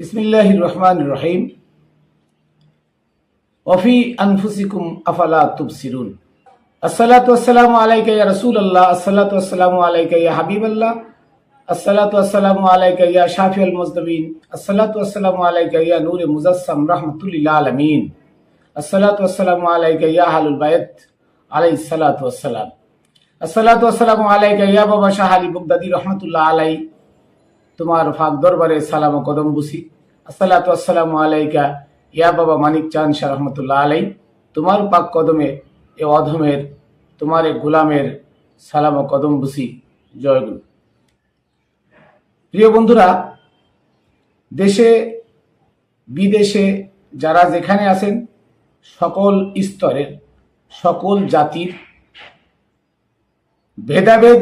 বিসমিল্লাহির রহমান রহিম ওফি আনফুসিকুম আফালা তুবসিরুন আসসালাতু আসসালামু আলাইকা ইয়া রাসূলুল্লাহ আসসালাতু আসসালামু আলাইকা ইয়া হাবিবাল্লাহ আসসালাতু আসসালামু আলাইকা ইয়া শাফিউল মুজদাবিন আসসালাতু আসসালামু আলাইকা ইয়া নূরে মুজাসসাম রাহমাতুল আলামিন আসসালাতু আসসালামু আলাইকা ইয়া আহলুল বাইত আলাইহিস সালাতু আসসালাম আসসালাতু আসসালামু আলাইকা ইয়া বাবা শাহ আলী বুগদাদি রহমাতুল্লাহ আলাই তোমার ফাঁক দরবারে সালাম কদম বুসি। আসসালাতু আলাইকা ইয়া বাবা মানিক চান শাহ রহমতুল্লাহ আলাই তোমার পাক কদমে এ অধমের, তোমার এ গোলামের সালাম কদম বুসি। জয়গুরু প্রিয় বন্ধুরা, দেশে, বিদেশে যারা যেখানে আছেন, সকল স্তরের, সকল জাতির ভেদাভেদ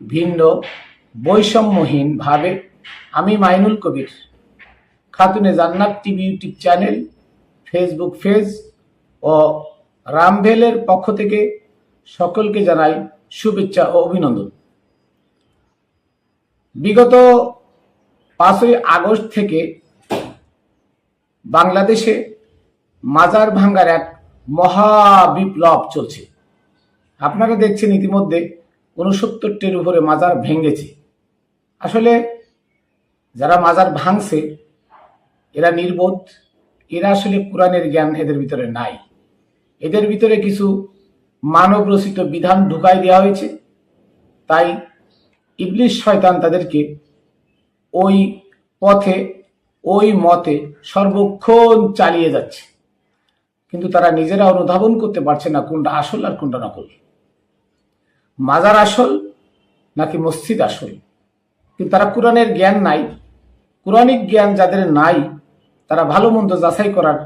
ভিন্ন। বৈষম্যহীন ভাবে আমি Mainul Kabir, Khatune Jannat TV YouTube channel, Facebook page ও রামভেলের পক্ষ থেকে সকলকে জানাই শুভেচ্ছা ও অভিনন্দন। বিগত পাঁচই আগস্ট থেকে বাংলাদেশে মাজার ভাঙ্গার এক মহা বিপ্লব চলছে। আপনারা দেখছেন ইতিমধ্যে উনসত্তরটির উপরে মাজার ভেঙেছে। আসলে যারা মাজার ভাঙছে, এরা নির্বোধ। এরা আসলে কোরআনের জ্ঞান এদের ভিতরে নাই। এদের ভিতরে কিছু মানব রচিত বিধান ঢুকাই দেওয়া হয়েছে। তাই ইবলিশ শয়তান তাদেরকে ওই পথে, ওই মতে সর্বক্ষণ চালিয়ে যাচ্ছে। কিন্তু তারা নিজেরা অনুধাবন করতে পারছে না কোনটা আসল আর কোনটা নকল। মাজার আসল নাকি মসজিদ আসল? কিন্তু তারা কোরআনের জ্ঞান নাই। কোরআনিক জ্ঞান যাদের নাই, তারা ভালো মন্দ যাচাই করার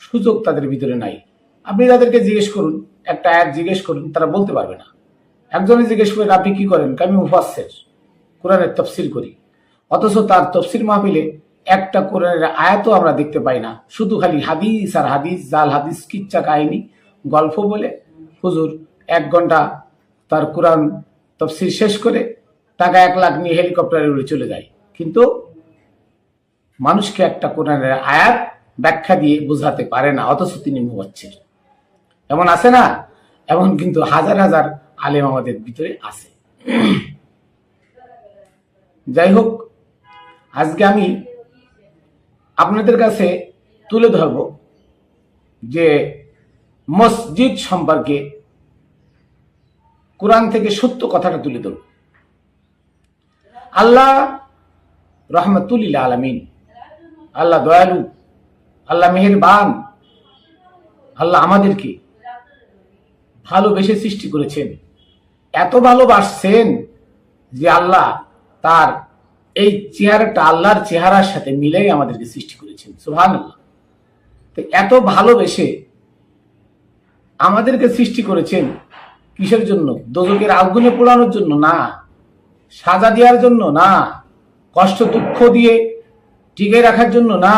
সুযোগ তাদের ভিতরে নাই। আপনি তাদেরকে জিজ্ঞেস করুন, একটা আয়াত জিজ্ঞেস করুন, তারা বলতে পারবে না। একজনে জিজ্ঞেস করেন আপনি কি করেন? আমি মুফাসের কোরআনের তফসিল করি। অথচ তার তফসিল মাহফিলে একটা কোরআনের আয়াতও আমরা দেখতে পাই না। শুধু খালি হাদিস আর হাদিস, জাল হাদিস, কিচ্ছা কাহিনী, গল্প বলে হুজুর এক ঘণ্টা তার কোরআন তফসিল শেষ করে টাকা এক লাখ নিয়ে হেলিকপ্টারে উড়ে চলে যায়। কিন্তু মানুষকে একটা কোরআনের আয়াত ব্যাখ্যা দিয়ে বোঝাতে পারে না, অথচ তিনি মুবাচ্ছের। এমন আছে না? এমন কিন্তু হাজার হাজার আলেম আমাদের ভিতরে আছে। যাই হোক, আজকে আমি আপনাদের কাছে তুলে ধরব যে মসজিদ সম্পর্কে কোরআন থেকে সত্য কথাটা তুলে ধরব। আল্লাহ রহমতুল্লিল আলমিন। আল্লাহ দয়ালু, আল্লাহ মেহেরবান, আল্লাহ আমাদেরকে ভালোবেসে সৃষ্টি করেছেন। এত ভালোবাসছেন যে আল্লাহ তার এই চেহারাটা আল্লাহর চেহারার সাথে মিলেই আমাদেরকে সৃষ্টি করেছেন। সুহান তো এত ভালোবেসে আমাদেরকে সৃষ্টি করেছেন কিসের জন্য? দোজকের আগুনে পোড়ানোর জন্য না। সাজা দেওয়ার জন্য না, কষ্ট দুঃখ দিয়ে টিকে রাখার জন্য না,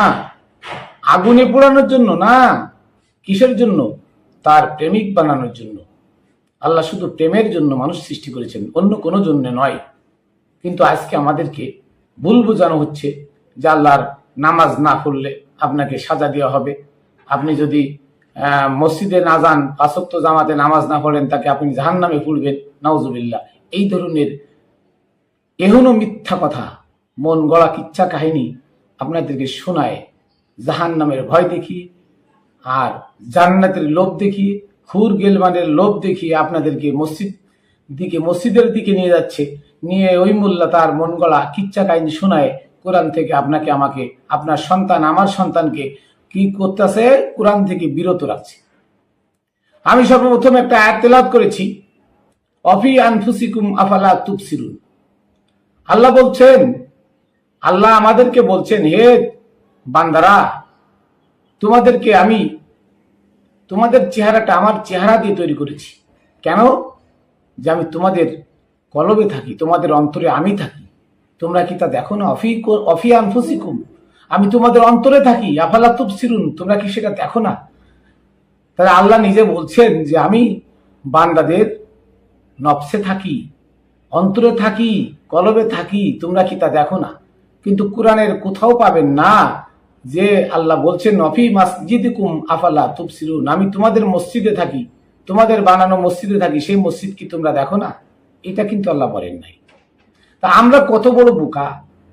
আগুনে পোড়ানোর জন্য না, কিসের জন্য? তার প্রেমিক বানানোর জন্য। আল্লাহ শুধু প্রেমের জন্য মানুষ সৃষ্টি করেছেন, অন্য কোনো জন্য নয়। কিন্তু আজকে আমাদেরকে ভুল বোঝানো হচ্ছে যে আল্লাহর নামাজ না পড়লে আপনাকে সাজা দেওয়া হবে। আপনি যদি মসজিদে না যান পাঁচক্ত জামাতে নামাজ না পড়েন, তাকে আপনি জাহান নামে পড়বেন, নাউজুবিল্লাহ। এই ধরনের এহনো মিথ্যা কথা। মন গড়া কিচ্ছা কাহিনী আপনাদেরকে শোনায়। জাহান নামের ভয় দেখি আর জান্নাতের লোভ দেখি, খুর গেলমানের লোভ দেখিয়ে আপনাদেরকে মসজিদ দিকে, মসজিদের দিকে নিয়ে যাচ্ছে। নিয়ে ওই মোল্লা তার মন গলা কিচ্ছা কাহিনী শোনায়। কোরআন থেকে আপনাকে, আমাকে, আপনার সন্তান, আমার সন্তানকে কি করতেছে? কোরআন থেকে বিরত রাখছে। আমি সর্বপ্রথম একটা আয়াত করেছি। অফি আনফুসিকুম আফালা তুবসিরুন। আল্লাহ বলছেন, আল্লাহ আমাদেরকে বলছেন, হে বান্দারা, তোমাদেরকে আমি, তোমাদের চেহারাটা আমার চেহারা দিয়ে তৈরি করেছি। কেন? যে আমি তোমাদের কলবে থাকি, তোমাদের অন্তরে আমি থাকি। তোমরা কি তা দেখো না? অফি অফি আনফুসিকুম। আমি তোমাদের অন্তরে থাকি, আফালা তুবসিরুন, তোমরা কি সেটা দেখো না? তাহলে আল্লাহ নিজে বলছেন যে, আমি বান্দাদের নফসে থাকি অন্তরে থাকি, কলবে থাকি, তোমরা কি তা দেখো না? কিন্তু কোরআনের কোথাও পাবেন না যে আল্লাহ বলছেন নফি মাসজিদিকুম আফালা তুবসিরুন? আমি তোমাদের মসজিদে থাকি, তোমাদের বানানো মসজিদে থাকি, সেই মসজিদ কি তোমরা দেখো না? এটা কিন্তু আল্লাহ বলেন নাই। তা আমরা কত বড় বোকা,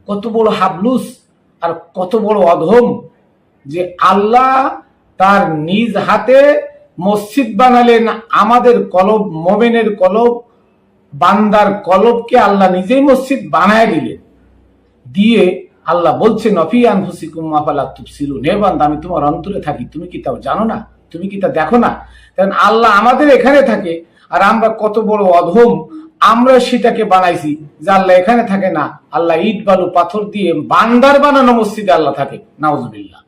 কত বড় হাবলুস, আর কত বড় অধম যে আল্লাহ তার নিজ হাতে মসজিদ বানালেন, আমাদের কলব, মোমেনের কলব বান্দার কলবকে আল্লাহ নিজেই মসজিদ বানায় দিলেন। দিয়ে আল্লাহ বলছেন, অফি আনফুসিকুম আফালা তুবসিরুন হে বান্দা, আমি তোমার অন্তরে থাকি, তুমি কি তাও জানো না? তুমি কি তা দেখো না? কারণ আল্লাহ আমাদের এখানে থাকে, আর আমরা কত বড় অধম, আমরা সেটাকে বানাইছি যে আল্লাহ এখানে থাকে না। আল্লাহ ইট, বালু, পাথর দিয়ে বান্দার বানানো মসজিদে আল্লাহ থাকে। নাউজুবিল্লাহ।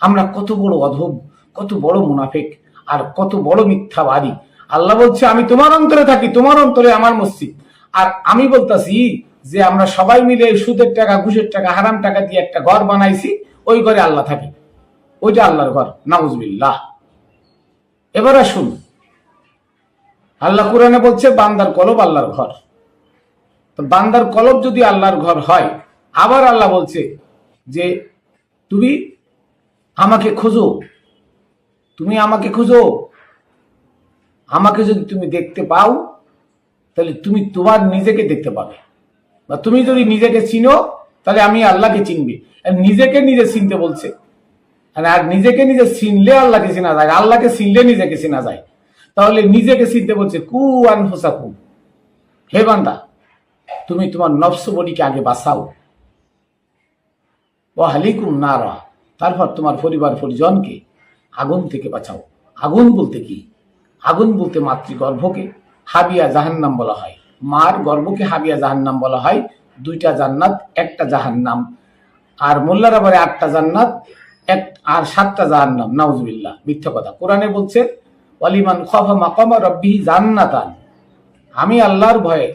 আমরা কত বড় অধম, কত বড় মুনাফেক, আর কত বড় মিথ্যাবাদী। আল্লাহ বলছে, আমি তোমার অন্তরে থাকি, তোমার অন্তরে আমার মসজিদ। আর আমি বলতাছি যে, আমরা সবাই মিলে সুদের টাকা, ঘুষের টাকা, হারাম টাকা দিয়ে একটা ঘর বানাইছি, ওই ঘরে আল্লাহ থাকে। ওইটা আল্লাহর ঘর, নাউজবিল্লাহ। এবার আসুন। আল্লাহ কোরআনে বলছে, বান্দার কলব আল্লাহর ঘর। তো বান্দার কলব যদি আল্লাহর ঘর হয়, আবার আল্লাহ বলছে যে, তুমি আমাকে খোঁজো, তুমি আমাকে খোঁজো। আমাকে যদি তুমি দেখতে পাও, তাহলে তুমি তোমার নিজেকে দেখতে পাবে। বা তুমি যদি নিজেকে চিনো, তাহলে আমি আল্লাহকে চিনবি। আর নিজেকে নিজে চিনতে বলছে। আর আর নিজেকে নিজে চিনলে আল্লাহকে চেনা যায় আল্লাহকে চিনলে নিজেকে চেনা যায়। তাহলে নিজেকে চিনতে বলছে, কু আন কু হে বান্দা, তুমি তোমার নফস বডিকে আগে বাঁচাও। ও হালিকুম নারা, তারপর তোমার পরিবার পরিজনকে আগুন থেকে বাঁচাও। আগুন বলতে কি? আগুন বলতে মাতৃগর্ভকে হাবিয়া জাহান্নাম বলা হয়। মার গর্ভকে হাবিয়া জাহান্নাম বলা হয়। দুইটা জান্নাত, একটা জাহান্নাম। আর মোল্লার আবারে আটটা জান্নাত, এক আর সাতটা জাহান্নাম। নাউজুবিল্লাহ, মিথ্যা কথা। কোরআনে বলছে অলিমান খফা মাকামা রব্বিহি জান্নাতান। আমি আল্লাহর ভয়ে,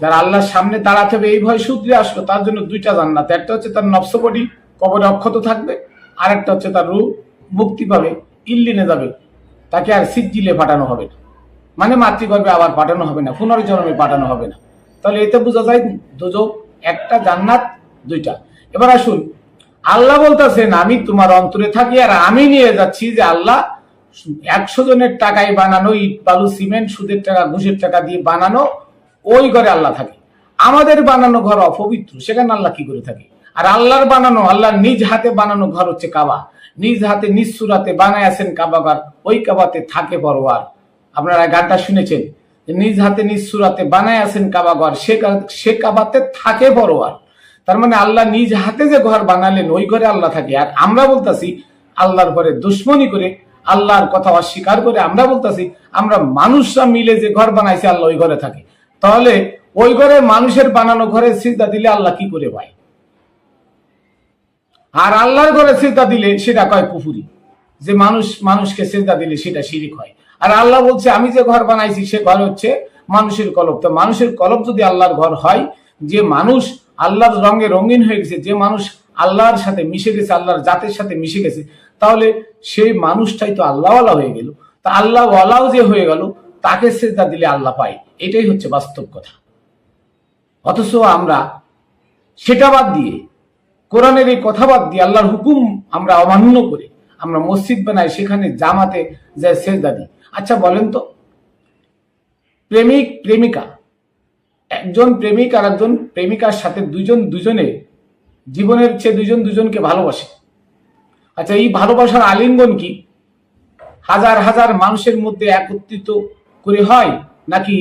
যারা আল্লাহর সামনে দাঁড়াতে হবে এই ভয় সূত্রে আসলো। তার জন্য দুইটা জান্নাত। একটা হচ্ছে তার নফসবডি কবরে অক্ষত থাকবে। আর একটা হচ্ছে তার রূপ মুক্তি পাবে, ইল্লিনে যাবে। তাকে আর সিজ্জিলে পাঠানো হবে না। মানে মাতৃগর্ভে আবার পাঠানো হবে না, পুনর্জন্মে পাঠানো হবে না। তাহলে এতে বোঝা যায় দুজক একটা জান্নাত, দুইটা। এবার আসুন, আল্লাহ বলতেছেন আমি তোমার অন্তরে থাকি আর আমি নিয়ে যাচ্ছি যে আল্লাহ একশো জনের টাকায় বানানো ইট, বালু, সিমেন্ট, সুদের টাকা, ঘুষের টাকা দিয়ে বানানো ওই ঘরে আল্লাহ থাকে। আমাদের বানানো ঘর অপবিত্র, সেখানে আল্লাহ কি করে থাকে? আর আল্লাহর বানানো, আল্লাহর নিজ হাতে বানানো ঘর হচ্ছে কাবা। নিজ হাতে, নিজ সুরাতে বানায় আছেন কাবা ঘর ওই কাবাতে থাকে পরোয়ার। আপনারা গানটা শুনেছেন? নিজ হাতে, নিজ সুরাতে বানায় আছেন কাবা ঘর সে সে কাবাতে থাকে পরোয়ার। তার মানে আল্লাহ নিজ হাতে যে ঘর বানালেন, ওই ঘরে আল্লাহ থাকে। আর আমরা বলতাছি, আল্লাহর ঘরে দুশ্মনী করে, আল্লাহর কথা অস্বীকার করে আমরা বলতাছি, আমরা মানুষরা মিলে যে ঘর বানাইছে, আল্লাহ ওই ঘরে থাকে। তাহলে ওই ঘরে মানুষের বানানো ঘরে সিজদা দিলে আল্লাহ কি করে পায়? আর আল্লাহর ঘরে সিজদা দিলে সেটা কয় পুফুরি যে মানুষ, মানুষকে সিজদা দিলে সেটা শিরিক হয়। আর আল্লাহ বলছে, আমি যে ঘর বানাইছি, সে ঘর হচ্ছে মানুষের কলব। তো মানুষের কলব যদি আল্লাহর ঘর হয়, যে মানুষ আল্লাহর রঙে রঙিন হয়ে গেছে, যে মানুষ আল্লাহর সাথে মিশে গেছে, আল্লাহর জাতের সাথে মিশে গেছে, তাহলে সেই মানুষটাই তো আল্লাহওয়ালা হয়ে গেল। তা আল্লাহওয়ালাও যে হয়ে গেল, তাকে সেজদা দিলে আল্লাহ পায়। এটাই হচ্ছে বাস্তব কথা। অথচ আমরা সেটা বাদ দিয়ে কোরআনের এই কথা বাদ দিয়ে আল্লাহর হুকুম আমরা অমান্য করে। আমরা মসজিদ বানাই, সেখানে জামাতে যায়, সেজদা দিই। আচ্ছা বলেন তো, প্রেমিক, প্রেমিকা, একজন প্রেমিক আর একজন প্রেমিকার সাথে দুজন দুজনে, জীবনের চেয়ে দুজন দুজনকে ভালোবাসে। আচ্ছা এই ভালোবাসার আলিঙ্গন কি? হাজার হাজার মানুষের মধ্যে একত্রিত করে হয় নাকি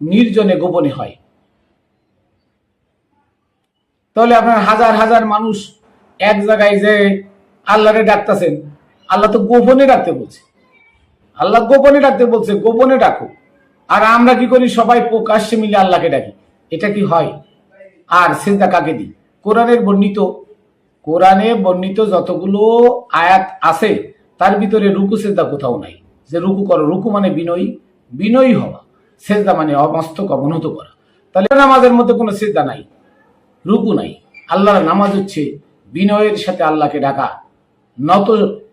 নির্জনে গোপনে হয়? তাহলে আপনার হাজার হাজার মানুষ এক জায়গায় যে আল্লাহরে ডাকতেছেন, আল্লাহ তো গোপনে ডাকতে বলছে। আল্লাহ গোপনে ডাকতে বলছে, গোপনে ডাকো। আর আমরা কি করি? সবাই প্রকাশ্যে মিলে আল্লাহকে ডাকি। এটা কি হয়? আর সেজদা কাকে দিই? কোরআনের বর্ণিত, কোরআনে বর্ণিত যতগুলো আয়াত আছে, তার ভিতরে রুকু, সেজদা কোথাও নাই। যে রুকু করো, রুকু মানে বিনয়ী বিনয়ী হওয়া। সেজদা মানে অমস্তক অবনত করা। তাহলে নামাজের মধ্যে কোনো সেজদা নাই। রুকু নাই। আল্লাহর নামাজ হচ্ছে বিনয়ের সাথে আল্লাহকে ডাকা। নত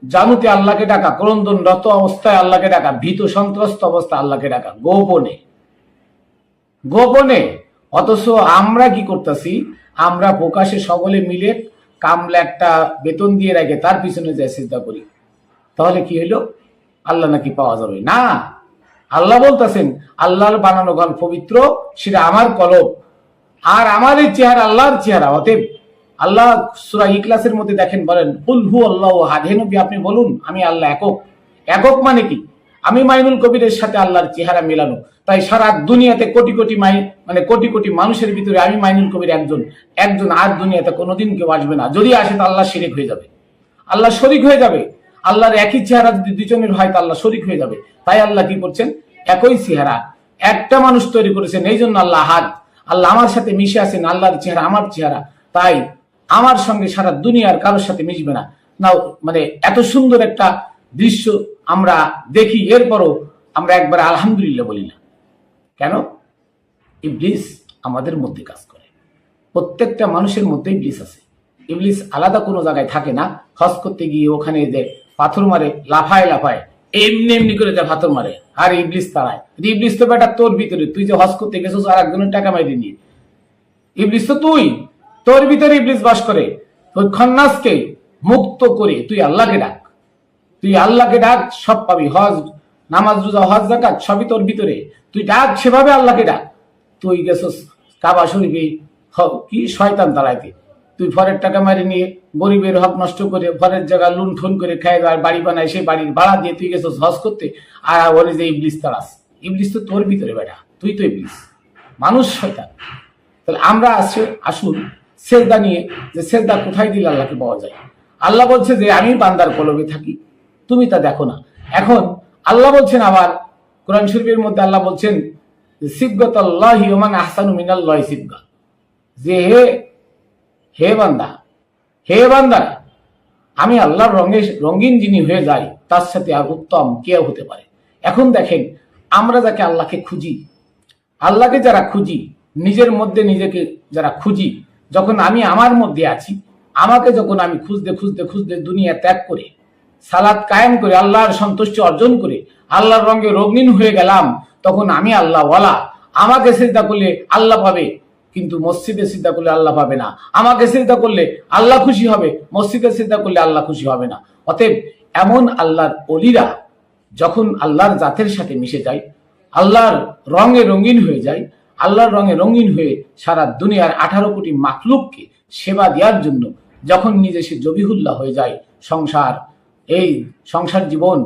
জানুতে আল্লাহকে ডাকা, ক্রন্দন রত অবস্থায় আল্লাহকে ডাকা, ভীত সন্ত্রস্ত অবস্থায় আল্লাহকে ডাকা, গোপনে। গোপনে। অথচ আমরা কি করতেছি? আমরা প্রকাশে সকলে মিলে কামলা একটা বেতন দিয়ে রাখে তার পিছনে যায় চিন্তা করি। তাহলে কি হলো আল্লাহ নাকি পাওয়া যাবে। না। আল্লাহ বলতেছেন, আল্লাহর বানানো গান পবিত্র, সেটা আমার কলব আর এই চেহারা, আল্লাহর চেহারা, অতএব আল্লাহ সুরা ইকলাসের মধ্যে দেখেন, বলেন, কুল হু আল্লাহ হাদে নবী, আপনি বলুন, আমি আল্লাহ একক একক মানে কি? আমি মাইনুল কবিরের সাথে আল্লাহর চেহারা মেলানো। তাই সারা দুনিয়াতে কোটি কোটি মাই মানে কোটি কোটি মানুষের ভিতরে আমি মাইনুল কবির একজন একজন আর দুনিয়াতে কোনোদিন কেউ আসবে না। যদি আসে, তো আল্লাহ শিরিক হয়ে যাবে। আল্লাহ শরিক হয়ে যাবে। আল্লাহর একই চেহারা যদি দুজনের হয়, তো আল্লাহ শরিক হয়ে যাবে। তাই আল্লাহ কি করছেন? একই চেহারা। একটা মানুষ তৈরি করেছেন, এই জন্য আল্লাহ হাত আল্লাহ আমার সাথে মিশে আছেন, আল্লাহর চেহারা, আমার চেহারা। তাই আমার সঙ্গে সারা দুনিয়ার কারোর সাথে মিশবে না। না মানে এত সুন্দর একটা দৃশ্য আমরা দেখি, এরপরও আমরা একবার আলহামদুলিল্লাহ বলি না। কেন? ইবলিস আমাদের মধ্যে কাজ করে। প্রত্যেকটা মানুষের মধ্যে ইবলিস আছে। ইবলিস আলাদা কোনো জায়গায় থাকে না। হজ করতে গিয়ে ওখানে যে পাথর মারে, লাফায় লাফায়। এমনি এমনি করে যে পাথর মারে। আর ইবলিস তারায়। ইবলিস তো বেটা তোর ভিতরে। তুই যে হজ করতে গেছিস, আর একজনের টাকা মাইরি নিয়ে। ইবলিস তো তুই। তোর ভিতরে ইবলিস বাস করে। ওই খন্নাসকে মুক্ত করে তুই আল্লাহকে ডাক। তুই আল্লাহকে ডাক, সব পাবি। হজ, নামাজ, রোজা, হজ জাকাত সবই তোর ভিতরে। তুই ডাক, সেভাবে আল্লাহকে ডাক। তুই গেছস কাবা শরীফে। কি শয়তান তালাইতে তুই ফরের টাকা মারি নিয়ে গরিবের হক নষ্ট করে ফরের জায়গা লুণ্ঠন করে খাই আর বাড়ি বানায়, সেই বাড়ির ভাড়া দিয়ে তুই গেছস হজ করতে। আর বলে যে ইবলিস তারাস ইবলিস তো তোর ভিতরে বেটা, তুই তো ইবলিস। মানুষ শয়তান। তাহলে আমরা আসে, আসুন, সেজদা নিয়ে যে সেজদা কোথায় দিলে আল্লাহকে পাওয়া যায়? আল্লাহ বলছে যে আমি বান্দার কলবে থাকি, তুমি তা দেখো না। এখন আল্লাহ বলছেন আবার, কোরআন শরীফের মধ্যে আল্লাহ বলছেন সিবগত আল্লাহ আহসানু মিনাল্লাহ সিবগা। যে হে বান্দা হে বান্দা, আমি আল্লাহর রঙে রঙিন যিনি হয়ে যাই, তার সাথে আর উত্তম কেউ হতে পারে। এখন দেখেন, আমরা যাকে আল্লাহকে খুঁজি, আল্লাহকে যারা খুঁজি, নিজের মধ্যে নিজেকে যারা খুঁজি, যখন আমি আমার মধ্যে আছি, আমাকে যখন আমি খুঁজতে খুঁজতে খুঁজতে দুনিয়া ত্যাগ করে সালাদ কায়েম করে, আল্লাহর সন্তুষ্টি অর্জন করে, আল্লাহর রঙে রঙিন হয়ে গেলাম, তখন আমি আল্লাহ ওয়ালা আমাকে চিন্তা করলে আল্লাহ পাবে। কিন্তু মসজিদে চিন্তা করলে আল্লাহ পাবে না। আমাকে চিন্তা করলে আল্লাহ খুশি হবে, মসজিদে চিন্তা করলে আল্লাহ খুশি হবে না। অতএব এমন আল্লাহর অলিরা যখন আল্লাহর জাতের সাথে মিশে যায়, আল্লাহর রঙে রঙিন হয়ে যায়, আল্লাহর রঙে রঙিন হয়ে সারা দুনিয়ার আঠারো কোটি মাকলুককে সেবা দেওয়ার জন্য যখন নিজে সে জবিহুল্লাহ হয়ে যায়, সংসার, এই সংসার জীবন,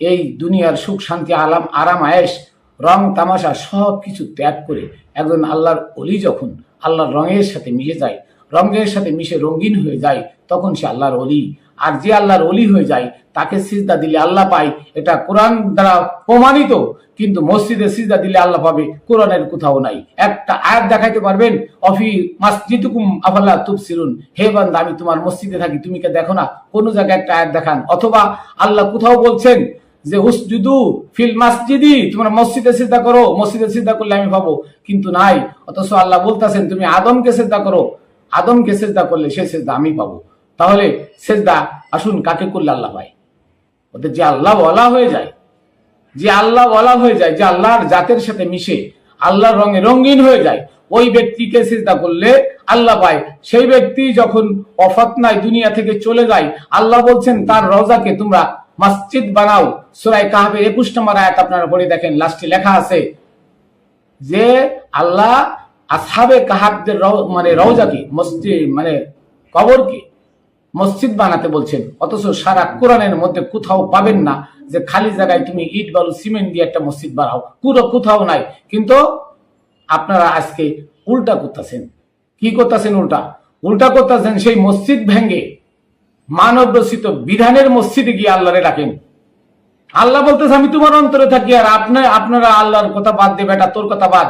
এই দুনিয়ার সুখ শান্তি আলাম আরাম আয়েস রং, তামাশা সব কিছু ত্যাগ করে একজন আল্লাহর অলি যখন আল্লাহর রঙের সাথে মিশে যায়, রঙের সাথে মিশে রঙিন হয়ে যায়, তখন সে আল্লাহর অলি। আর যে আল্লাহর অলি হয়ে যায়, তাকে সিজদা দিলে আল্লাহ পায়। এটা কোরআন দ্বারা প্রমাণিত, কিন্তু মসজিদে সিজদা দিলে আল্লাহ পাবে, কোরআনের কোথাও নাই। একটা আয়াত দেখাইতে পারবেন, অফি মাসজিদুকুম আফাল্লা তুবসিরুন। হে বান্দা, আমি তোমার মসজিদে থাকি, তুমি কে দেখো না? কোনো জায়গায় একটা আয়াত দেখান। অথবা আল্লাহ কোথাও বলছেন যে উসজুদু ফিল মাসজিদি, তোমরা মসজিদে সিদ্ধা করো, মসজিদে সিদ্ধা করলে আমি পাবো। কিন্তু নাই, অথচ আল্লাহ বলতেছেন, তুমি আদমকে সিদ্ধা করো। আদমকে সেজদা করলে সে সেজদা আমি পাবো। তাহলে সেজদা আসুন কাকে করলে আল্লাহ পায় ওদের যে আল্লাহ বলা হয়ে যায়, যে আল্লাহ বলা হয়ে যায়, যে আল্লাহর জাতের সাথে মিশে, আল্লাহর রঙে রঙিন হয়ে যায়, ওই ব্যক্তিকে চিন্তা করলে আল্লাহ পায় সেই ব্যক্তি যখন অফাত নাই, দুনিয়া থেকে চলে যায়, আল্লাহ বলছেন, তার রজাকে তোমরা মসজিদ বানাও। সুরাই কাহাবের একুশ নম্বর আয়াত আপনারা পড়ে দেখেন লাস্টে লেখা আছে, যে আল্লাহ আসহাবে কাহাবদের মানে রওজাকে, মসজিদ মানে কবরকে মসজিদ বানাতে বলছেন। অথচ সারা কোরআনের মধ্যে কোথাও পাবেন না যে খালি জায়গায় তুমি ইট, বালু, সিমেন্ট দিয়ে একটা মসজিদ বানাও। পুরো কোথাও নাই। কিন্তু আপনারা আজকে উল্টা করতেছেন। কি করতেছেন উল্টা? উল্টা করতেছেন সেই মসজিদ ভেঙ্গে মানব রচিত বিধানের মসজিদে গিয়ে আল্লাহরে ডাকেন। আল্লাহ বলতেছে, আমি তোমার অন্তরে থাকি আর আপনার আপনারা আল্লাহর কথা বাদ দে, বেটা, তোর কথা বাদ।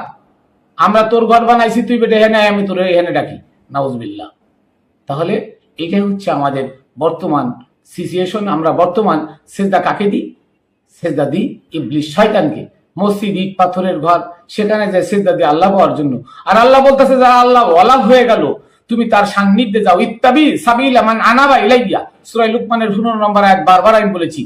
আমরা তোর ঘর বানাইছি, তুই বেটা হেনে আমি তোর এখানে ডাকি। নাউজবিল্লাহ। তাহলে এটাই হচ্ছে আমাদের বর্তমান সিচুয়েশন আমরা বর্তমান সেজদা কাকে দিই? সেজদা দিই ইবলিশ শয়তানকে। মসজিদ, ইট, পাথরের ঘর, সেখানে যে সেজদা দিই আল্লাহ পাওয়ার জন্য। আর আল্লাহ বলতেছে, যারা আল্লাহ ওয়ালা হয়ে গেল তুমি তার সান্নিধ্যে যাও। ইত্তাবি সাবিলা মান আনাবা ইলাইয়া। সূরা লুকমানের 15 নম্বর আয়াত বারবার আমি বলেছি।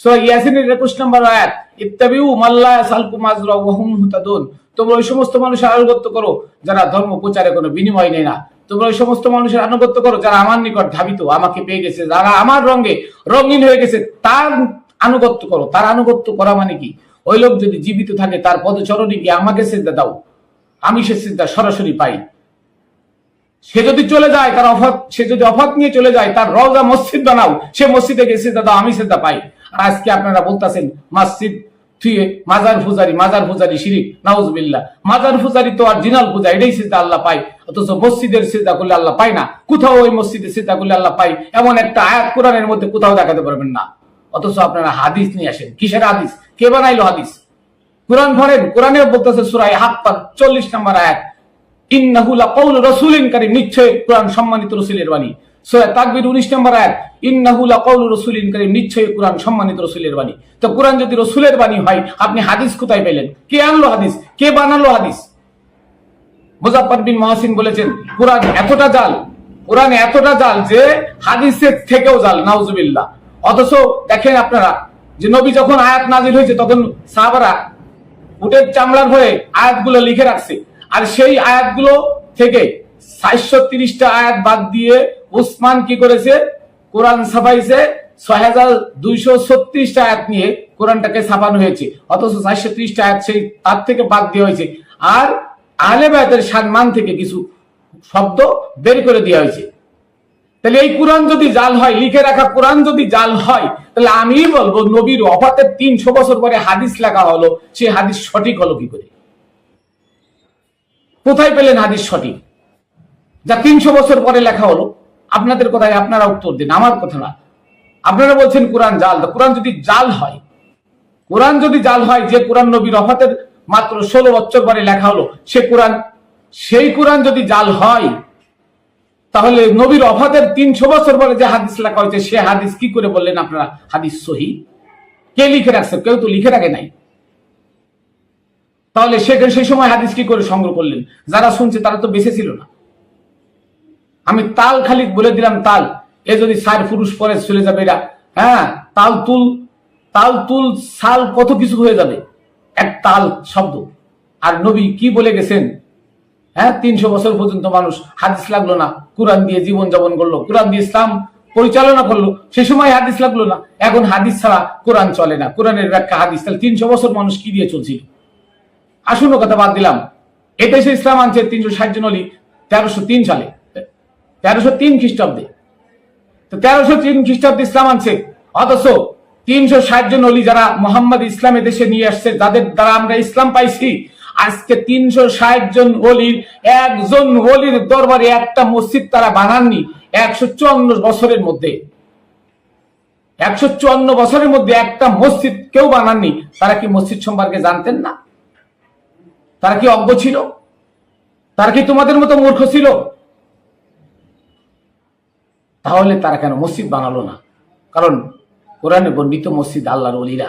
সূরা ইয়াসিনের 21 নম্বর আয়াত, ইত্তাবিউ মাল্লা সালকুম আজরা ওয়া হুম মুহতাদুন। তোমরা ওই সমস্ত মানুষের আনুগত্য করো যারা ধর্ম প্রচারে কোনো বিনিময় নেয় না। তোমরা ওই সমস্ত মানুষের আনুগত্য করো যারা আমার নিকট ধাবিত, আমাকে পেয়ে গেছে। যারা আমার রঙে রঙিন হয়ে গেছে, তার আনুগত্য করো। তার আনুগত্য করা মানে কি? ওই লোক যদি জীবিত থাকে, তার পদচরণে গিয়ে আমাকে সিদ্ধা দাও। আমি সে সিদ্ধা সরাসরি পাই। সে যদি চলে যায়, তার অফাত, সে যদি অফাত নিয়ে চলে যায়, তার রওজা মসজিদ বানাও। সে মসজিদে সিদ্ধা দাও, আমি সিদ্ধা পাই। আজকে আপনারা বলতেছেন, মসজিদ থুয়ে মাজার পূজারি মাজার পূজারি শিরিক, নাউজবিল্লাহ। মাজার পূজারি তো আর জিনাল পূজা, এটাই সিদ্ধা আল্লাহ পাই অথচ মসজিদের সিদ্ধা করলে আল্লাহ পাই না। কোথাও ওই মসজিদের সিদ্ধা করলে আল্লাহ পাই এমন একটা আয়াত কোরআনের মধ্যে কোথাও দেখাতে পারবেন না। অথচ আপনারা হাদিস নিয়ে আসেন। কিসের হাদিস? কে বানাইলো হাদিস? কোরআন ধরেন কোরআনে বলতেছে সুরাই হাক্কা চল্লিশ নম্বর আয়াত। ইন্নাহুলা কৌল রসুলিন কারিম, নিশ্চয় কোরআন সম্মানিত রসুলের বাণী। সূরা তাকবীর 19 নম্বর আয়াত ইন্নাহুলা কৌল রসুলিন কারিম, নিশ্চয় কোরআন সম্মানিত রসুলের বাণী। তো কোরআন যদি রসুলের বাণী আপনি হাদিস কোথায় পেলেন? কে আনলো হাদিস? কে বানালো হাদিস? মুজাফফর বিন মহাসিন বলেছেন, কোরআন এতটা জাল, কোরআন এতটা জাল যে হাদিসের থেকেও জাল, নাউজুবিল্লাহ। অথচ দেখেন আপনারা, যে নবী যখন আয়াত নাজিল হয়েছে, তখন সাহাবারা উটের চামড়ার হয়ে আয়াতগুলো লিখে রাখছে। আর সেই আয়াতগুলো থেকে সাতশো তিরিশটা আয়াত বাদ দিয়ে উসমান কি করেছে? কোরআন ছাপাইছে। ছয় হাজার দুইশো ছত্রিশটা আয়াত নিয়ে কোরআনটাকে ছাপানো হয়েছে। অথচ চারশো ত্রিশটা আয়াত সেই তার থেকে বাদ হয়েছে। আর থেকে কিছু শব্দ বের করে দেওয়া হয়েছে। তাহলে এই কোরআন যদি জাল হয়, লিখে রাখা কোরআন যদি জাল হয়, তাহলে আমি বলব, নবীর অফাতের তিনশো বছর পরে হাদিস লেখা হলো সেই হাদিস সঠিক হলো কি করে? কোথায় পেলেন হাদিস সঠিক? যা তিনশো বছর পরে লেখা হলো। আপনাদের কথায় আপনারা উত্তর দিন, আমার কথা না। আপনারা বলছেন কোরআন জাল। তো কোরআন যদি জাল হয়, কোরআন যদি জাল হয়, যে কোরআন নবীর অফাতের মাত্র ষোলো বছর পরে লেখা হলো, সে কোরআন, সেই কোরআন যদি জাল হয়, তাহলে নবীর অফাতের তিনশো বছর পরে যে হাদিস লেখা হয়েছে, সে হাদিস কি করে বললেন আপনারা? হাদিস সহি। কে লিখে রাখছে? কেউ তো লিখে রাখে নাই। তাহলে সেখানে সেই সময় হাদিস কি করে সংগ্রহ করলেন? যারা শুনছে তারা তো বেঁচে ছিল না। আমি তাল খালি বলে দিলাম তাল। এ যদি সার পুরুষ পরে চলে যাবে এরা। হ্যাঁ তাল তুল তাল তুল, সাল কত কিছু হয়ে যাবে। এক তাল শব্দ। আর নবী কি বলে গেছেন? হ্যাঁ তিনশো বছর পর্যন্ত মানুষ হাদিস লাগল না। কোরআন দিয়ে জীবন যাপন করল। কোরআন দিয়ে ইসলাম পরিচালনা করল। সে সময় হাদিস লাগল না। এখন হাদিস ছাড়া কোরআন চলে না। কোরআনের ব্যাখ্যা হাদিস। তাহলে তিনশো বছর মানুষ কি দিয়ে চলছিল? আসুন ও কথা বাদ দিলাম। এ দেশে ইসলাম আনছে তিনশো ষাট জন অলি, তেরোশো তিন সালে। তেরোশো তিন খ্রিস্টাব্দে। তো তেরোশো তিন খ্রিস্টাব্দে ইসলাম আনছে। অথচ তিনশো ষাট জন অলি যারা মোহাম্মদ ইসলাম দেশে নিয়ে আসছে, যাদের দ্বারা আমরা ইসলাম পাইছি, আজকে তিনশো ষাট জন অলির, একজন অলির দরবারে একটা মসজিদ তারা বানাননি একশো চুয়ান্ন বছরের মধ্যে। একশো চুয়ান্ন বছরের মধ্যে একটা মসজিদ কেউ বানাননি, তারা কি মসজিদ সম্পর্কে জানতেন না? তারা কি অজ্ঞ ছিল? তারা কি তোমাদের মতো মূর্খ ছিল? তাহলে তারা কেন মসজিদ বানালো না? কারণ কোরআনে বর্ণিত মসজিদ আল্লাহর অলিরা।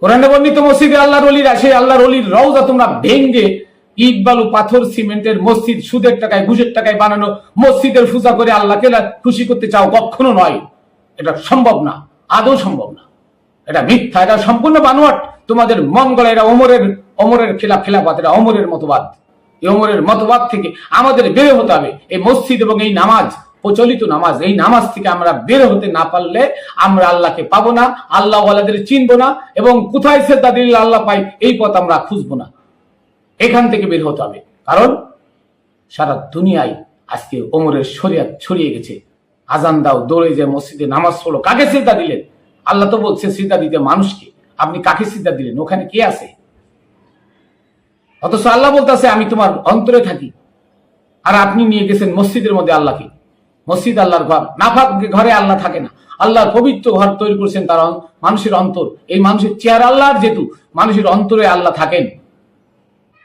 কোরআনে বর্ণিত মসজিদে আল্লাহর অলিরা, সেই আল্লাহর অলির রওজা তোমরা ভেঙ্গে ইট, বালু, পাথর, সিমেন্টের মসজিদ, সুদের টাকায়, ঘুষের টাকায় বানানো মসজিদের পূজা করে আল্লাহকে খুশি করতে চাও কখনো নয়। এটা সম্ভব না, আদৌ সম্ভব না। এটা মিথ্যা, এটা সম্পূর্ণ বানোয়াট। তোমাদের মন এরা অমরের অমরের খেলা খেলাপাত এটা অমরের মতবাদ। এই অমরের মতবাদ থেকে আমাদের বের হতে হবে। এই মসজিদ এবং এই নামাজ, প্রচলিত নামাজ, এই নামাজ থেকে আমরা বের হতে না পারলে আমরা আল্লাহকে পাবো না আল্লাহ ওয়ালাদের চিনবো না এবং কোথায় শ্রদ্ধা দিলে আল্লাহ পাই এই পথ আমরা খুঁজবো না। এখান থেকে বের হতে হবে। কারণ সারা দুনিয়ায় আজকে ওমরের শরিয়াত ছড়িয়ে গেছে। আজান দাও, দৌড়ে যে মসজিদে নামাজ পড়ো। কাকে সিদ্ধা দিলেন? আল্লাহ তো বলছে সিদ্ধা দিতে মানুষকে। আপনি কাকে সিদ্ধা দিলেন? ওখানে কে আছে? অথচ আল্লাহ বলতেছে, আমি তোমার অন্তরে থাকি। আর আপনি নিয়ে গেছেন মসজিদের মধ্যে আল্লাহকে। মসজিদ আল্লাহর ঘর। নাফাক ঘরে আল্লাহ থাকে না। আল্লাহর পবিত্র ঘর তৈরি করেছেন তার মানুষের অন্তর। এই মানুষের চেয়ার আল্লাহর যেহেতু, মানুষের অন্তরে আল্লাহ থাকেন।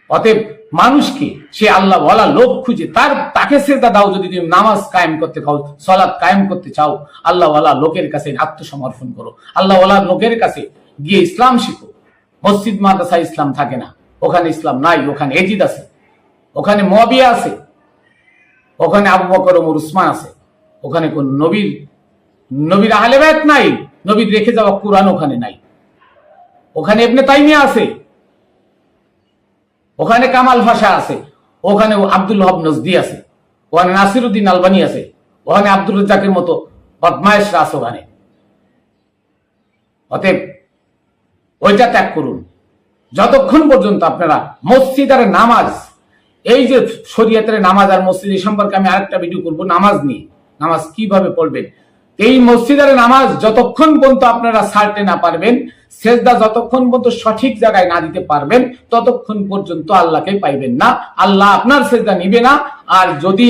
অতএব মানুষকে সে আল্লাহ বলা লোক খুঁজে, তার তাকে সেজদা দাও যদি তুমি নামাজ কায়েম করতে চাও সলাৎ কায়েম করতে চাও। আল্লাহ ওয়ালা লোকের কাছে আত্মসমর্পণ করো। আল্লাহ ওয়ালা লোকের কাছে গিয়ে ইসলাম শিখো। মসজিদ মাদ্রাসা ইসলাম থাকে না। ওখানে ইসলাম নাই, ওখানে এজিদ আছে। ওখানে মবিয়া আছে। ওখানে আবু বকর ওমর উসমান আছে। ওখানে কোন নবীর নবীর আহলে বায়াত নাই। নবীর রেখে যাওয়া কোরআন ওখানে নাই। ওখানে এমনি তাইমিয়া আছে। ওখানে কামাল ভাষা আছে। ওখানে আব্দুল হব নজদি আছে। ওখানে নাসিরুদ্দিন আলবানি আছে। ওখানে আব্দুল রাজ্জাকের মতো বদমায়েশরা আছে ওখানে। অতএব ওইটা ত্যাগ করুন। যতক্ষণ পর্যন্ত আপনারা মসজিদ আর নামাজ, এই যে শরীয়তের নামাজ আর মসজিদ এই সম্পর্কে আমি আরেকটা ভিডিও করব, নামাজ নিয়ে। নামাজ কীভাবে পড়বেন? এই মসজিদের নামাজ যতক্ষণ পর্যন্ত আপনারা সারতে না পারবেন, সেজদা যতক্ষণ পর্যন্ত সঠিক জায়গায় না দিতে পারবেন, ততক্ষণ পর্যন্ত আল্লাহকে পাইবেন না। আল্লাহ আপনার সেজদা নিবে না। আর যদি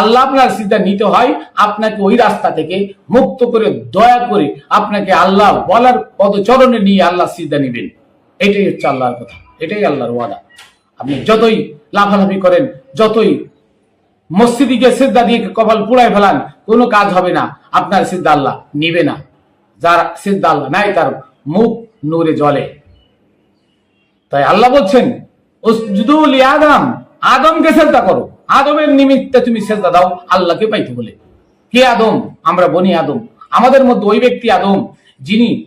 আল্লাহ আপনার সিদ্ধা নিতে হয়, আপনাকে ওই রাস্তা থেকে মুক্ত করে, দয়া করে আপনাকে আল্লাহ বলার পদচরণে নিয়ে আল্লাহ সিদ্ধা নিবেন। এটাই হচ্ছে আল্লাহর কথা, এটাই আল্লাহর ওয়াদা। আপনি যতই লাফালাফি করেন, যতই মসজিদিকে সিদ্ধা দিয়ে কপাল পুড়ায় ফেলান, কোনো কাজ হবে না, আপনার সিদ্ধা আল্লাহ নিবে না। যার সিদ্ধা আল্লাহ নাই, তার মুখ নূরে জলে তাই আল্লাহ বলছেন আদম, আদমকে সেজদা করো। আদমের নিমিত্তে তুমি সেজদা দাও, আল্লাহকে পাইতে বলে। কে আদম? আমরা বনি আদম। আমাদের মধ্যে ওই ব্যক্তি আদম, যিনি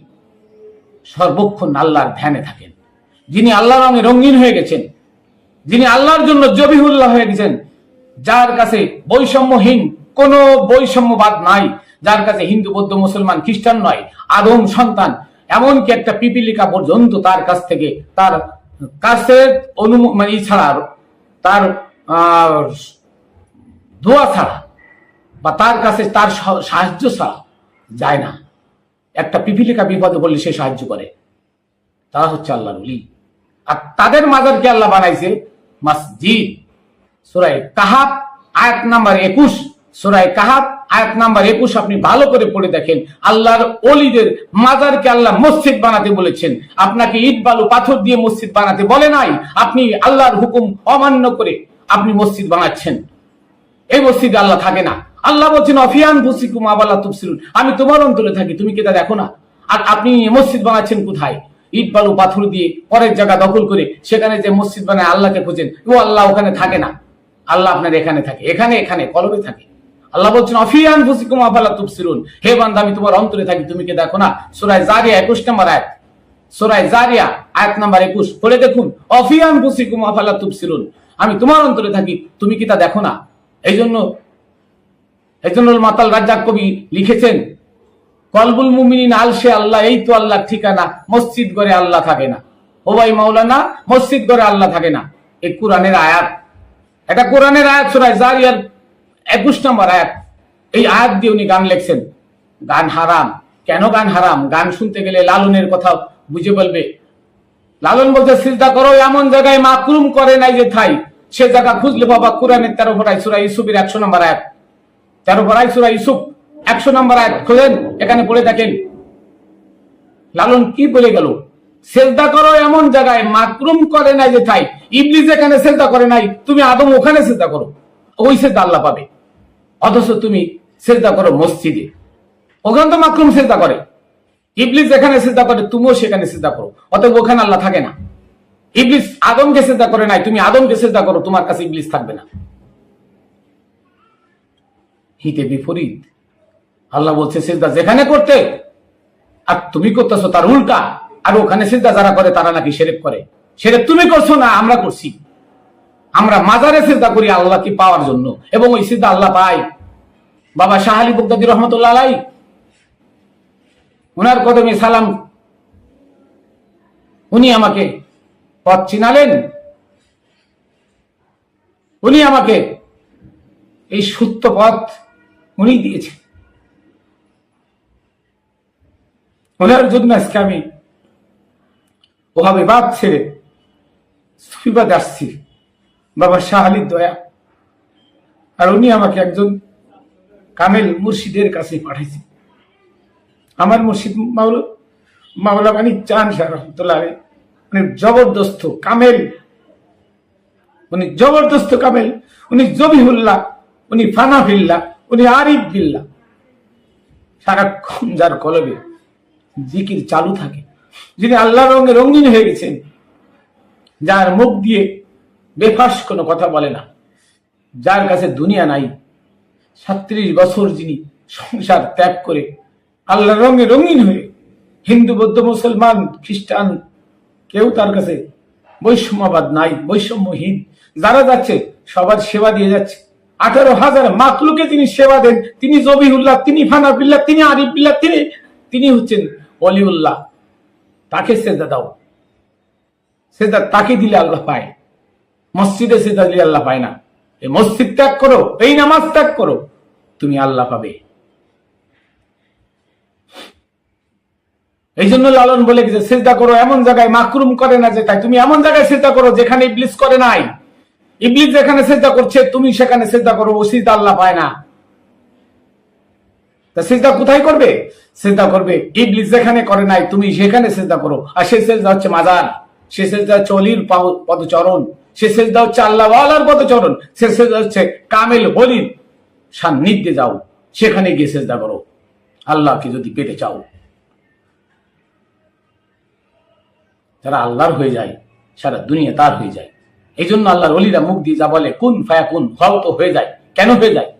সর্বক্ষণ আল্লাহর ধ্যানে থাকেন। যিনি আল্লাহর রঙে রঙিন হয়ে গেছেন। যিনি আল্লাহর জন্য জবিহুল্লাহ হয়ে গেছেন। যার কাছে বৈষম্যহীন, কোন বৈষম্যবাদ নাই। যার কাছে হিন্দু, বৌদ্ধ, মুসলমান, খ্রিস্টান নয়, আদম সন্তান। এমনকি একটা পিপিলিকা পর্যন্ত তার কাছ থেকে, তার কাছের অনু মানে ছাড়া তার দোয়া ছাড়া বা তার কাছে তার সহ- সাহায্য ছাড়া যায় না। একটা পিপিলিকা বিপদে বললে সে সাহায্য করে। তারা হচ্ছে আল্লাহ উলি আর তাদের মাজারকে আল্লাহ বানাইছে মসজিদ। সুরায় কাহাব আয়াত নাম্বার একুশ। সুরায় কাহাব আয়াত নাম্বার একুশ আপনি ভালো করে পড়ে দেখেন। আল্লাহর অলিদের মাজারকে আল্লাহ মসজিদ বানাতে বলেছেন। আপনাকে ইট, বালু, পাথর দিয়ে মসজিদ বানাতে বলে নাই। আপনি আল্লাহর হুকুম অমান্য করে আপনি মসজিদ বানাচ্ছেন। এই মসজিদে আল্লাহ থাকে না। আল্লাহ বলছেন, অফিয়ান ফুসিকুম আবাল্লাহ তুবসিরুন। আমি তোমার অন্তরে থাকি, তুমি কি তা দেখো না? আর আপনি মসজিদ বানাচ্ছেন কোথায়? ইট, বালু, পাথর দিয়ে পরের জায়গা দখল করে সেখানে যে মসজিদ বানায়, আল্লাহকে খোঁজেন, ও আল্লাহ ওখানে থাকে না। আল্লাহ আপনার এখানে থাকে, এখানে এখানে কলবে থাকে। আল্লাহ বলছেন, অফিয়ান ফুসিকুম আবাল্লাহ তুবসিরুন। হে বান্দা, আমি তোমার অন্তরে থাকি, তুমি কি দেখো না? সুরায় জারিয়া একুশ নম্বর আয়াত। সোরাই জারিয়া আয়াত নাম্বার একুশ, পড়ে দেখুন, অফিয়ান ফুসিকুম আফালা তুবসিরুন। আমি তোমার অন্তরে থাকি, তুমি কি তা দেখো না? এই জন্য জন্য মাতাল রাজ্জাক কবি লিখেছেন, কলবুল মুমিনিন আলসে আল্লাহ, এই তো আল্লাহ ঠিকানা, মসজিদ করে আল্লাহ থাকে না। ও ভাই মাওলানা, মসজিদ করে আল্লাহ থাকে না। এই কোরআনের আয়াত। এটা কোরআনের আয়াত শোনায় জারিয়ার একুশ নম্বর আয়াত। এই আয়াত দিয়ে উনি গান লেখছেন। গান হারাম। কেন গান হারাম? গান শুনতে গেলে লালনের কথা বুঝে বলবে। লালন বলছে, সিজদা করো, এমন জায়গায় মাকরুম করে নাই যে থাই সে জায়গা খুঁজলে বাবা কোরআনের তেরো ফোটাই সুরা ইসুফের একশো নম্বর আয়াত। তেরো ফোটাই সুরা ইসুফ একশো নম্বর আয়াত খোঁজেন এখানে পড়ে দেখেন। লালন কি বলে গেল? সেজদা করো এমন জায়গায়, মাকরুম করে নাই যে থাই ইবলিস এখানে সেজদা করে নাই, তুমি আদম ওখানে সেজদা করো। ওই সেজদা আল্লাহ পাবে। অথচ তুমি সেজদা করো মসজিদে। ওখানে তো মাকরুম সেজদা করে। ইবলিস যেখানে সেজদা করে, তুমিও সেখানে সেজদা করো। অতএব ওখানে আল্লাহ থাকে না। ইবলিস আদমকে সেজদা করে নাই, তুমি আদমকে সেজদা করো, তোমার কাছে ইবলিস থাকবে না। হিতে বিপরীত। আল্লাহ বলছে, সেজদা যেখানে করতে, আর তুমি তার উল্টা, আর ওখানে সিদ্ধা যারা করে, তারা নাকি সেরেক করে। সেরেক তুমি করছ না, আমরা করছি। আমরা মাজারে সিদ্ধা করি পাওয়ার জন্য, এবং ওই সিদ্ধা আল্লাহ পাই বাবা শাহ আলী বগদাদি রহমতুল্লাহ আলাই ওনার কদমে সালাম, উনি আমাকে পথ চিনালেন। উনি আমাকে এই সত্য পথ উনি দিয়েছেন। ওনার জন্য আজকে আমি ওভাবে বাদ ছেড়ে সুফিবাদ আসছি। বাবা শাহ আলীর দয়া। আর উনি আমাকে একজন কামেল মুর্শিদের কাছে পাঠাইছে আমার মুর্শিদ মাওলা মাওলা মানি চান শাহ রহমতুল্লাহ উনি জবরদস্ত কামেল। উনি জবরদস্ত কামেল। উনি জবিহুল্লাহ, উনি ফানাফিল্লাহ, উনি আরিফ বিল্লাহ সারাক্ষণ যার কলবে জিকির চালু থাকে। যিনি আল্লাহ রঙে রঙিন হয়ে গেছেন, যার মুখ দিয়ে বেফাস কোনো কথা বলে না। যার কাছে দুনিয়া নাই, সাত্রিশ বছর যিনি সংসার ত্যাগ করে আল্লাহ রঙে রঙিন হয়ে হিন্দু, বৌদ্ধ, মুসলমান, খ্রিস্টান কেউ তার কাছে বৈষম্যবাদ নাই, বৈষম্যহীন। যারা যাচ্ছে, সবার সেবা দিয়ে যাচ্ছে। আঠারো হাজার মাকলুকে তিনি সেবা দেন, তিনি জবিহুল্লাহ, তিনি ফানাবিল্লাহ তিনি আরিফুল্লাহ, তিনি তিনি হচ্ছেন অলিউল্লাহ। তাকে সেজা দাও। সেজদা তাকে দিলে আল্লাহ পায়। মসজিদে সেজা দিলে আল্লাহ পায় না। এই মসজিদ ত্যাগ করো, এই নামাজ ত্যাগ করো, তুমি আল্লাহ পাবে। এই জন্য লালন বলে গেছে সেজদা করো, এমন জায়গায় মাকরুম করে না যে তাই। তুমি এমন জায়গায় সেজদা করো যেখানে ইবলিস করে নাই। ইবলিস যেখানে সেজদা করছে, তুমি সেখানে সেজদা করো, ও সিজদা আল্লাহ পায় না। তা সেজদা কোথায় করবে? সেজদা করবে, ইবলিস যেখানে করে নাই, তুমি সেখানে সেজদা করো। আর সেই সেজদা হচ্ছে মাজার। সে সেজদা হচ্ছে অলির পদচরণ। সে সেজদা হচ্ছে আল্লাহ ওয়ালার পদচরণ। সে সেজদা হচ্ছে কামেল হলির সান্নিধ্যে যাও। সেখানে গিয়ে সেজদা করো। আল্লাহকে যদি পেতে চাও। যারা আল্লাহর হয়ে যায়, সারা দুনিয়া তার হয়ে যায়। এই জন্য আল্লাহর অলিরা মুখ দিয়ে যা বলে, কোন ফায়া কোন হও তো হয়ে যায়। কেন হয়ে যায়?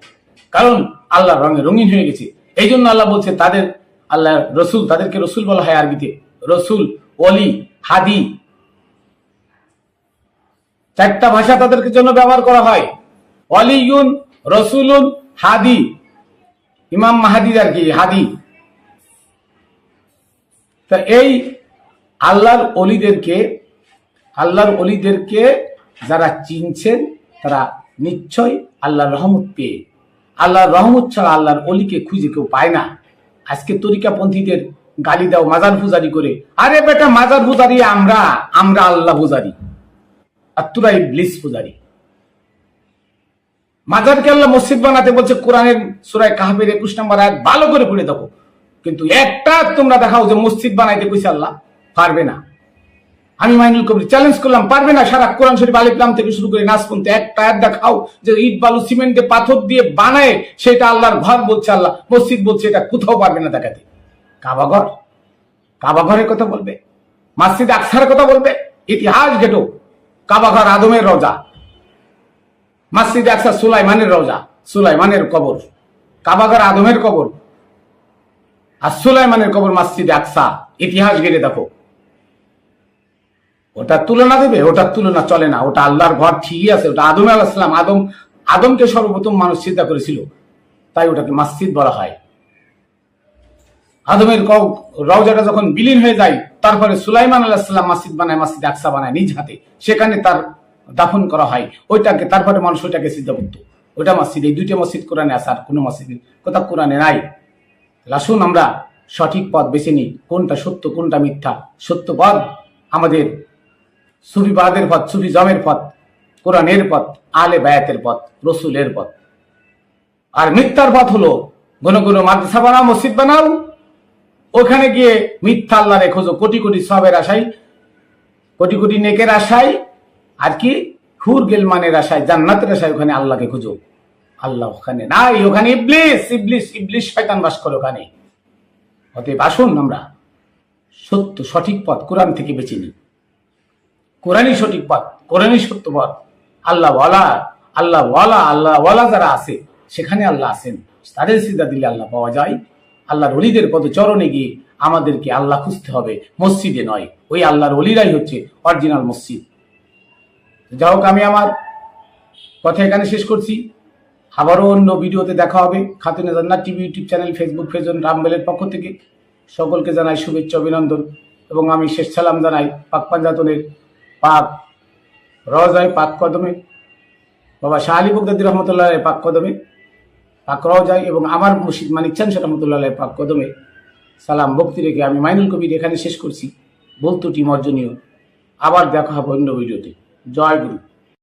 কারণ আল্লাহ রঙে রঙিন হয়ে গেছে। এই জন্য আল্লাহ বলছে, তাদের আল্লাহ রসুল, তাদেরকে রসুল বলা হয় আরবিতে। রসুল অলি হাদি। চারটা ভাষা তাদেরকে জন্য ব্যবহার করা হয়। অলিউন রসুলুন, হাদি। ইমাম মাহাদি আর কি, হাদি। তা এই আল্লাহর অলিদেরকে আল্লাহর অলিদেরকে যারা চিনছেন, তারা নিশ্চয় আল্লাহর রহমত পেয়ে। আল্লাহর রহমত ছাড়া আল্লাহর অলিকে খুঁজে কেউ পায় না। আজকে তরিকাপন্থীদের গালি দাও, মাজার পূজারি করে। আরে বেটা, মাজার পূজারি আমরা আমরা আল্লাহ পূজারি। আর তোরা ইবলিস পূজারি। মাজারকে আল্লাহ মসজিদ বানাতে বলছে, কোরআনের সুরায় কাহাবের একুশ নম্বর এক ভালো করে পড়ে দেখো। কিন্তু একটা তোমরা দেখাও যে মসজিদ বানাইতে কইছে আল্লাহ। পারবে না। আমি মাইনুল কবির চ্যালেঞ্জ করলাম, পারবে না সারা কোরআন শরীফ আলিফলাম থেকে শুরু করে নাচ পর্যন্ত। একটা আয়াত দেখাও যে ইট, বালু, সিমেন্টে পাথর দিয়ে বানায়, সেটা আল্লাহর ঘর বলছে আল্লাহ, মসজিদ বলছে, এটা কোথাও পারবে না দেখাতে। কাবাঘর কাবাঘরের কথা বলবে। মাসজিদ আকসার কথা বলবে। ইতিহাস ঘেটো। কাবাঘর আদমের রজা। মাসজিদ আকসা সুলাইমানের রজা। সুলাইমানের কবর। কাবাঘর আদমের কবর। আর সুলাইমানের কবর মসজিদ আকসা। ইতিহাস ঘেটে দেখো। ওটার তুলনা দেবে ওটার তুলনা চলে না। ওটা আল্লাহর ঘর ঠিকই আছে, ওটা আদম আলাহিসাম আদম, আদমকে সর্বপ্রথম মানুষ চিন্তা করেছিল। তাই ওটাকে মসজিদ বলা হয়। আদমের রওজাটা যখন বিলীন হয়ে যায়, তারপরে সুলাইমান আলাহিসাল্লাম মসজিদ বানায়, মসজিদ আকসা বানায় নিজ হাতে। সেখানে তার দাফন করা হয়। ওইটাকে, তারপরে মানুষ ওইটাকে সিদ্ধ করত ওটা মসজিদ, এই দুইটা মসজিদ কোরআনে আছে, আর কোনো মসজিদ, কোথাও কোরআনে নাই। আসুন আমরা সঠিক পথ বেছে নিই, কোনটা সত্য, কোনটা মিথ্যা। সত্য পথ আমাদের সুফিবাদের পথ, সুফি জমের পথ, কোরআনের পথ, আলে বায়াতের পথ, রসুলের পথ। আর মিথ্যার পথ হলো, ঘন ঘন মাদ্রাসা বানাও, মসজিদ বানাও, ওখানে গিয়ে মিথ্যা আল্লাহরে খোঁজো, কোটি কোটি সবের আশায়, কোটি কোটি নেকের আশায়, আর কি, হুর গেলমানের আশায়, জান্নাতের আশায় ওখানে আল্লাহকে খুঁজো। আল্লাহ ওখানে নাই, ওখানে ইবলিস ইবলিস ইবলিস শয়তান বাস করে ওখানে। অতএব আসুন আমরা সত্য সঠিক পথ কোরআন থেকে বেছে নিই। কোরআনই সঠিক পথ, কোরআনই সত্য পথ। আল্লাহ ওয়ালা আল্লাহ ওয়ালা আল্লাহ ওয়ালা যারা আছে, সেখানে আল্লাহ আছেন। তাদের সিদ্ধা দিলে আল্লাহ পাওয়া যায়। আল্লাহর অলিদের পদ চরণে গিয়ে আমাদেরকে আল্লাহ খুঁজতে হবে, মসজিদে নয়। ওই আল্লাহর অলিরাই হচ্ছে অরিজিনাল মসজিদ। যাই হোক, আমি আমার কথা এখানে শেষ করছি। আবারও অন্য ভিডিওতে দেখা হবে Khatune Jannat TV YouTube channel Facebook page রামবেলের পক্ষ থেকে। সকলকে জানাই শুভেচ্ছা, অভিনন্দন। এবং আমি শেষ সালাম জানাই পাক পাঞ্জাতনের পাক রজায় পাক কদমে, বাবা শাহ আলী বগদাদি রহমতুল্লাহ পাক কদমে, পাক রজায় এবং আমার মুর্শিদ মানিক চান রহমতুল্লাহ পাক কদমে সালাম ভক্তি রেখে আমি মাইনুল কবির এখানে শেষ করছি। বলতুটি মর্জনীয়। আবার দেখা হবে অন্য ভিডিওতে। জয় গুরু।